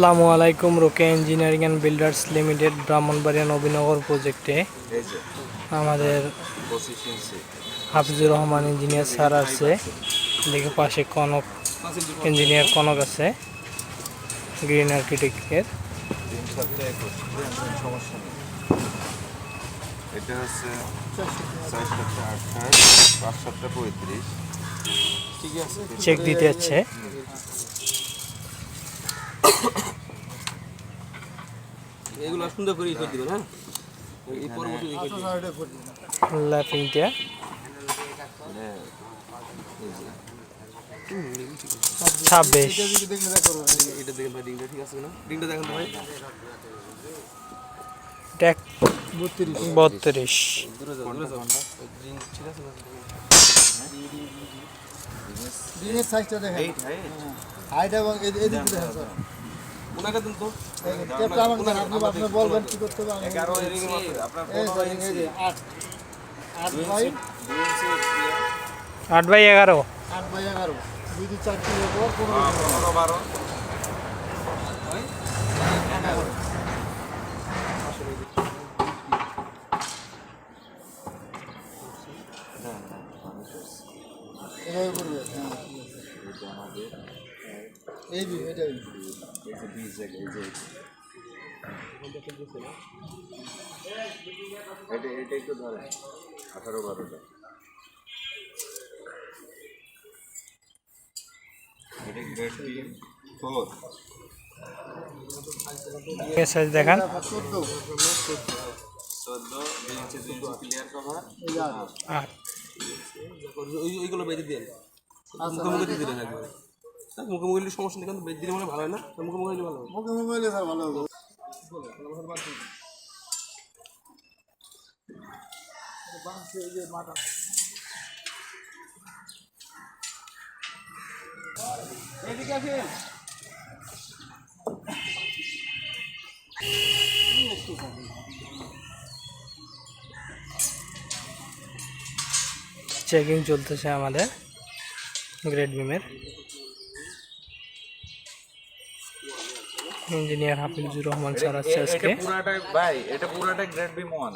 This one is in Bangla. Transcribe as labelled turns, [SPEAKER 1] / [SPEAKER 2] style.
[SPEAKER 1] আসসালামু আলাইকুম Roke engineering and builders limited Brahmanbaria Nabinagar প্রজেক্টে। আমাদের হাফিজুর রহমান ইঞ্জিনিয়ার স্যার আছে দেখে পাশে কনক ইঞ্জিনিয়ার কনক আছে গ্রিন আর্কিটেক্টের।
[SPEAKER 2] তিন সাতটা একুশ সমস্যা নেই এটা হচ্ছে চার সাতটা আঠাশ পাঁচ সাতটা পঁয়ত্রিশ। ঠিক আছে
[SPEAKER 1] চেক দিতে যাচ্ছে
[SPEAKER 3] এগুলো সুন্দর করে করে দিবেন হ্যাঁ? এই পরবর্তী দিকে
[SPEAKER 1] ল্যাপিংটা ছাব্বিশ।
[SPEAKER 3] এটা দেখেন ভাই ঠিক আছে না দেখেন ভাই।
[SPEAKER 1] ট্যাক বত্রিশ।
[SPEAKER 4] সাইজটা দেখেন।
[SPEAKER 2] হাইট
[SPEAKER 4] এবং এদিক দেখেন স্যার।
[SPEAKER 3] ওনাকে দিন তো।
[SPEAKER 4] আপনি বলবেন কি করতে হবে
[SPEAKER 2] এগারো
[SPEAKER 4] এই এই আট। আট বাই
[SPEAKER 1] এগারো।
[SPEAKER 4] আট বাই এগারো। দুই দুই চার কিলো পর পনেরো
[SPEAKER 2] পনেরো বারো।
[SPEAKER 4] করবে হ্যাঁ।
[SPEAKER 2] এটা যে বীজ এই যে এটা এটা একটু ধরেন আঠারো বারোটা এটা গ্রেড টিম ফোর
[SPEAKER 1] সাইজ দেখান।
[SPEAKER 4] চোদ্দ
[SPEAKER 2] চোদ্দ দুই ইঞ্চি দুই ইঞ্চি ক্লিয়ার কভার
[SPEAKER 4] আট
[SPEAKER 3] ওইগুলো বেঁধে দেন দিয়ে দিলেন একবার। স্যার মুখে মুখে দিলে সমস্যা নেই কিন্তু বেঁধে দিলে মনে হয় ভালো হয় না? মুখে মুখে দিলে ভালো হবে।
[SPEAKER 4] মুখে মুখে হইলে স্যার ভালো হবে।
[SPEAKER 1] চেকিং চলতেছে আমাদের গ্রেড বিমের ইঞ্জিনিয়ার হাফিজুর রহমান স্যার আছে আজকে।
[SPEAKER 2] পুরাটাই ভাই এটা পুরাটাই গ্রেড বি ওয়ান